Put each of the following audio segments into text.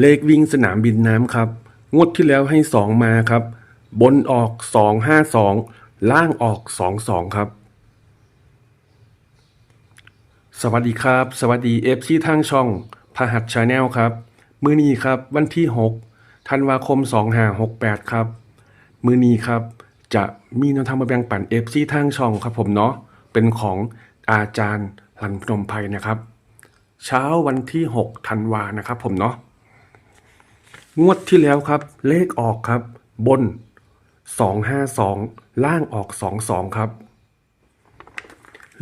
เลขวิ่งสนามบินน้ำครับ งวดที่แล้วให้สองมาครับ บนออกสองห้าสองล่างออกสองสองครับ สวัสดีครับ สวัสดีเอฟซีทางช่องพหัสชาแนลครับ มือนี้ครับวันที่ 6 ธันวาคม 2568 ครับ มือนี้ครับ จะมีแนวทางมาแบ่งปันเอฟซีทางช่องครับผมเนาะเป็นของอาจารย์ลันพนมไพรนะครับ เช้าวันที่ 6 ธันวานะครับผมเนาะ งวดที่แล้วครับ เลขออกครับ บน 252 ล่างออก 22 ครับ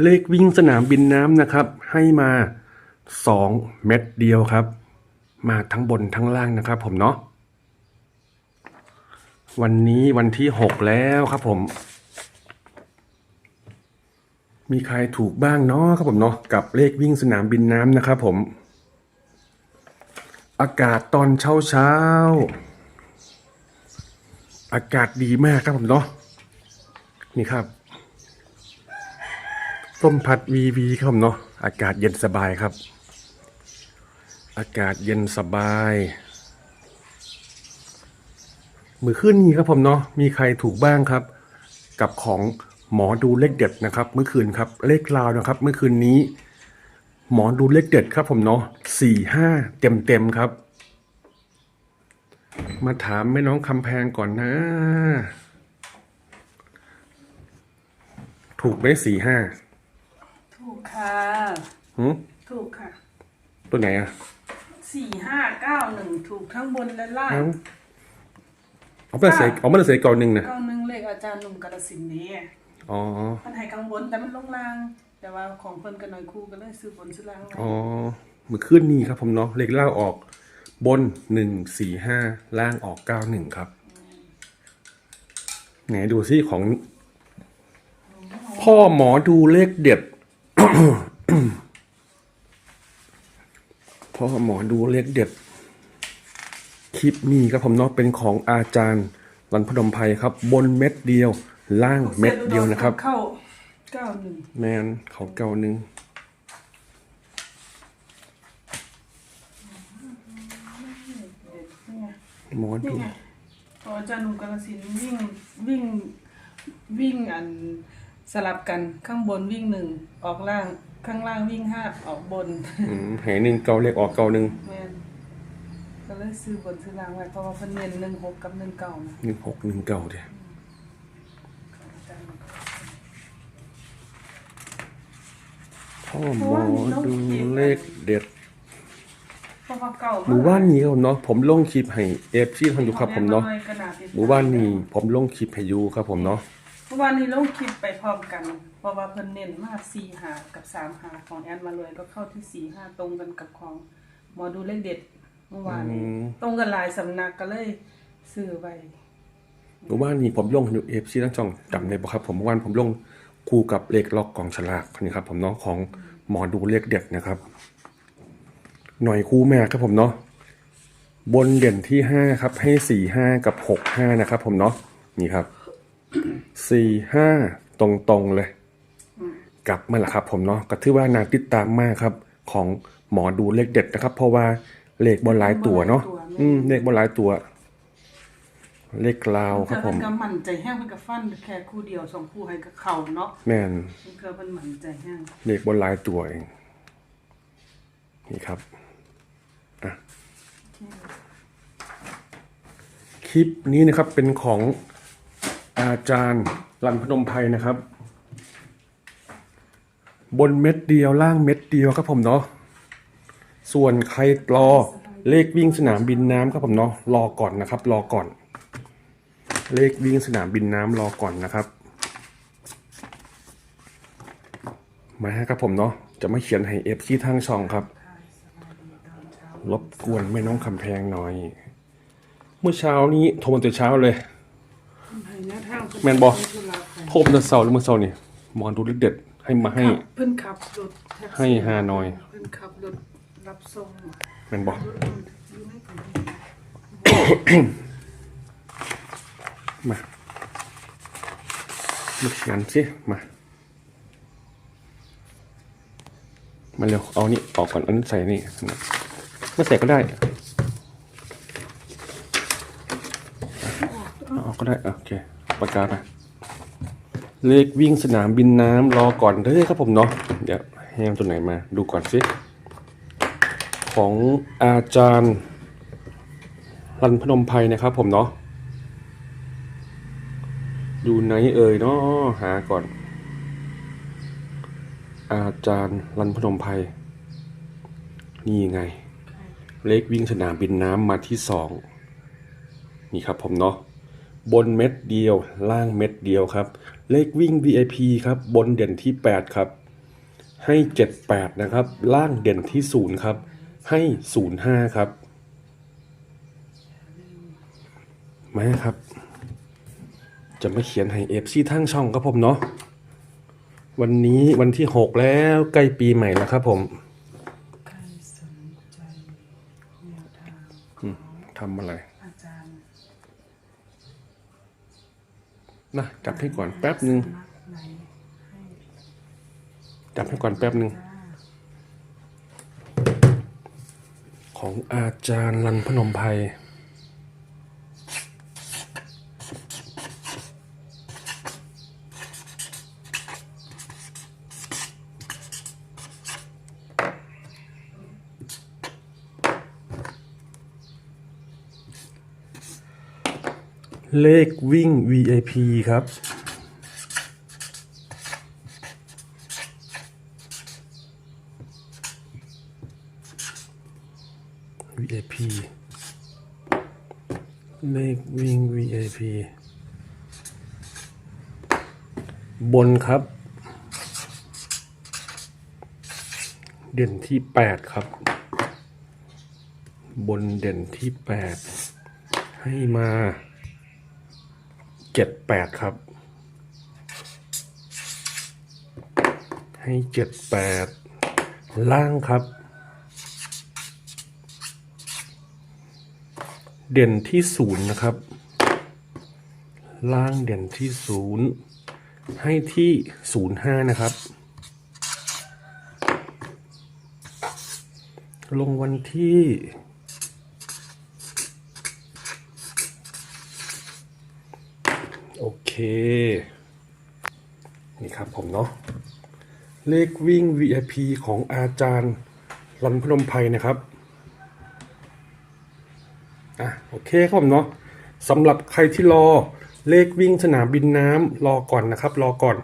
เลขวิ่งสนามบินน้ำนะครับ ให้มา 2 เม็ดเดียวครับ มาทั้งบนทั้งล่างนะครับ ผมเนาะวันนี้วันที่ 6 แล้วครับผม มีใครถูกบ้างเนาะครับผมเนาะกับเลขวิ่งสนามบินน้ำนะครับผม อากาศตอนเช้าเช้า อากาศดีมากครับผมเนาะนี่ครับต้มผัดวีวีครับผมเนาะอากาศเย็นสบายครับ อากาศเย็นสบาย มือขึ้นนี้ครับผมเนาะมีใครถูกบ้างครับ กับของหมอดูเลขเด็ดนะครับ เมื่อคืนครับเลขลาวนะครับ เมื่อคืนนี้ หมอดูเลขเด็ดครับผมเนาะสี่ห้าเต็มเต็มๆครับ มาถามแม่น้องคำแพงก่อนนะ ถูกไหมสี่ห้าถูกค่ะ หืมถูกค่ะ ตัวไหนอะสี่ห้าเก้าหนึ่งถูกทั้งบนและล่าง เอ้าเอาไม่ได้ใส่เอาไม่ได้ใส่ก่อนหนึ่งนะเก้าหนึ่งเลขอาจารย์หนุ่มกระสินธุ์นี้อ๋อมันให้กังบนแต่มันลงล่าง แต่ว่าของเพิ่นกันหน่อยคู่กันเลยซื้อบนซื้อล่างไว้อ๋อมือขึ้นนี่ครับผมเนาะเลขล่างออกบนหนึ่งสี่ห้าล่างออกเก้าหนึ่งครับไหนดูซิของ พ่อหมอดูเลขเด็ด พ่อหมอดูเลขเด็ด คลิปนี้ครับผมเนาะเป็นของอาจารย์วันพนมไพรครับ บนเม็ดเดียว ล่างเม็ดเดียวนะครับ เข้าเก้าหนึ่งแมนเขาเก่าหนึ่งนี่ไงหมอนี่ดูไงของอาจารย์หนุ่มกระสินธุ์วิ่งวิ่งวิ่งอันสลับกันข้างบนวิ่งหนึ่งออกล่างข้างล่างวิ่งห้าออกบน อืมแหหนึ่งเก่าเลขออกเก่าหนึ่งแม่นก็เลยซื้อบนซื้อล่างไว้เพราะว่าเพิ่นเน้นหนึ่งหกกับหนึ่งเก่านะหนึ่งหกหนึ่งเก่าเดีย พ่อหมอดูเลขเด็ดเพราะว่าเก่าหมู่บ้านนี้ครับผมเนาะผมลงคลิปให้เอฟซีทางอยู่ครับผมเนาะหมู่บ้านนี้ผมลงคลิปให้อยูครับผมเนาะเมื่อวานนี้ลงคลิปไปพร้อมกัน เพราะว่าเพิ่นเน้นมากสี่หากับสามหาของแอนมาเลยก็เข้าที่สี่ห้าตรงกันกับของหมอดูเลขเด็ดเมื่อวานนี้ตรงกันหลายสำนักก็เลยซื้อไว้หมู่บ้านนี้ผมลงอยู่เอฟซีทั้งช่องจำได้ปะครับผมเมื่อวานผมลง คู่กับเลขล็อกกองฉลากนี่ครับผมเนาะของหมอดูเลขเด็ดนะครับ หน่อยคู่แม่ครับผมเนาะบนเด่นที่ห้าครับให้สี่ห้ากับหกห้านะครับ ผมเนาะนี่ครับสี่ห้าตรงๆเลย กลับมาละครับ ผมเนาะก็ถือว่านางติดตามมากครับ ของหมอดูเลขเด็ดนะครับ เพราะว่าเลขบนหลายตัวเนาะอืมเลขบนหลายตัว เลขลาวครับเธอผม เพิ่นก็มั่นใจแห้งเพิ่นก็ฟันแค่คู่เดียวสองคู่ให้กับเขาเนาะแม่นเธอเพิ่นมั่นใจแห้งเลขบนหลายตัวเอง นี่ครับอะคลิปนี้นะครับเป็นของอาจารย์รันพนมไพรนะครับ บนเม็ดเดียวล่างเม็ดเดียวครับผมเนาะส่วนใครรอเลขวิ่งสนามบินน้ำครับผมเนาะรอก่อนนะครับ รอก่อน เลขวิ่งสนามบินน้ำรอก่อนนะครับมาครับผมเนาะจะมาเขียนให้เอฟซีทางช่องครับ รบกวนแม่น้องคำแพงหน่อย เมื่อเช้านี้โทรมาแต่เช้าเลยให้แนวทางเพิ่แม่นบ่เพิ่นรับให้โทรมาแต่เช้าหรือเมื่อเช้านี่หมอดูเลขเด็ดให้มาให้เพิ่นขับรถแท็กซี่ให้ฮานอยเพิ่นขับรถรับส่งแม่นบอ มามาเขียนสิมา มาเร็ว เอานี่ออกก่อนอันใส่นี่ไม่ใส่ก็ได้เอาออกก็ได้โอเคปากกาไปเลขวิ่งสนามบินน้ำรอก่อนเด้อครับผมเนาะเดี๋ยวแฮมตัวไหนมาดูก่อนสิของอาจารย์รันพนมไพรนะครับผมเนาะ อยู่ไหนเอ่ยเนาะหาก่อน อาจารย์รันพนมไพรนี่ไง เลขวิ่งสนามบินน้ำมาที่สองนี่ครับผมเนาะบนเม็ดเดียว ล่างเม็ดเดียวครับ เลขวิ่ง VIP ครับ บนเด่นที่ 8 ครับ ให้ 78 นะครับ ล่างเด่นที่ 0 ครับ ให้ 05 ครับมาครับ จะมาเขียนให้เอฟซีทั้งช่องครับผมเนาะวันนี้วันที่6แล้วใกล้ปีใหม่แล้วครับผมใครสนใจแนวทางทำอะไรอาจารย์นะจับให้ก่อนแป๊บหนึ่งสำนักไหนให้จับให้ก่อนแป๊บหนึ่ง จ้าของอาจารย์รันพนมไพร เลขวิ่ง VIP ครับ VIP เลขวิ่ง VIP บนครับ เด่นที่ 8 ครับ บนเด่นที่ 8 ให้มา 78ครับ ให้78ล่างครับ เด่นที่ศูนย์นะครับ ล่างเด่นที่ศูนย์ให้ที่ศูนย์ห้านะครับ ลงวันที่ โอเค นี่ครับผมเนาะเลขวิ่ง VIP ของอาจารย์รันพนมไพรนะครับอะโอเคครับผมเนาะสำหรับใครที่รอเลขวิ่งสนามบินน้ำรอก่อนนะครับ รอก่อน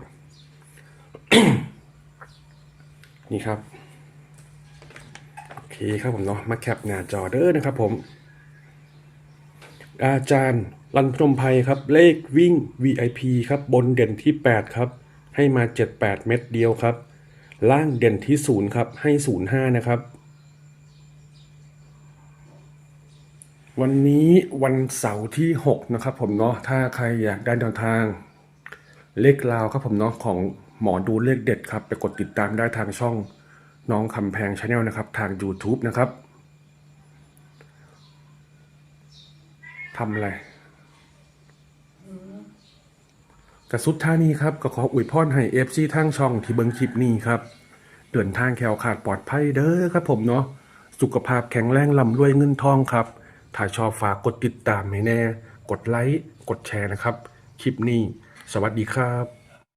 นี่ครับ โอเคครับผมเนาะมาแคปหน้าจอเด้อนะครับผม อาจารย์ รันพนมไพรครับ เลขวิ่ง VIP ครับ บนเด่นที่ 8 ครับ ให้มา 78 เม็ดเดียวครับ ล่างเด่นที่ 0 ครับ ให้ 05 นะครับ วันนี้วันเสาร์ที่ 6 นะครับผมเนาะ ถ้าใครอยากได้แนวทาง เลขลาวครับผมเนาะของหมอดูเลขเด็ดครับ ไปกดติดตามได้ทางช่องน้องคำแพงชาแนลนะครับ ทาง YouTube นะครับทำอะไร กสุดท้ายนี้ครับก็ขออวยพรให้เอฟซีทางช่องที่เบิงคลิปนี้ครับเดินทางแคล้วขาดปลอดภัยเด้อครับผมเนาะสุขภาพแข็งแรงลำรวยเงินทองครับ ถ้าชอบฝากกดติดตามให้แน่ กดไลค์ กดแชร์นะครับ คลิปนี้ สวัสดีครับ